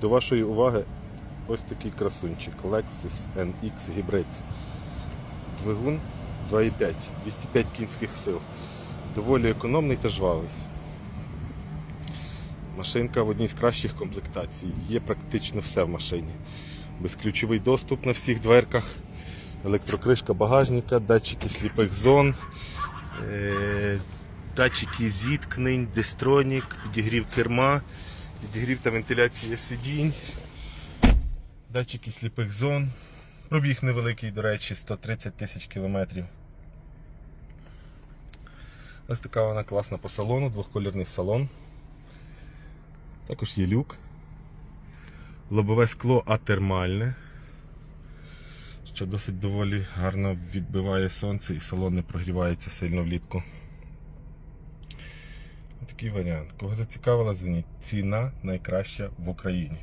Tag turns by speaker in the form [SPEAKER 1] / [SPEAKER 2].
[SPEAKER 1] До вашої уваги ось такий красунчик Lexus NX Hybrid. Двигун 2,5, 205 кінських сил. Доволі економний та жвавий. Машинка в одній з кращих комплектацій. Є практично все в машині. Безключовий доступ на всіх дверках, електрокришка багажника, датчики сліпих зон, е, датчики зіткнень, дистронік, підігрів керма, підігрів та вентиляція сидінь, датчики сліпих зон. Пробіг невеликий, до речі, 130 тисяч кілометрів. Ось така вона класна по салону, двохколірний салон. Також є люк. Лобове скло атермальне, що досить доволі гарно відбиває сонце і салон не прогрівається сильно влітку. Такий варіант. Кого зацікавила, дзвоніть. Ціна найкраща в Україні.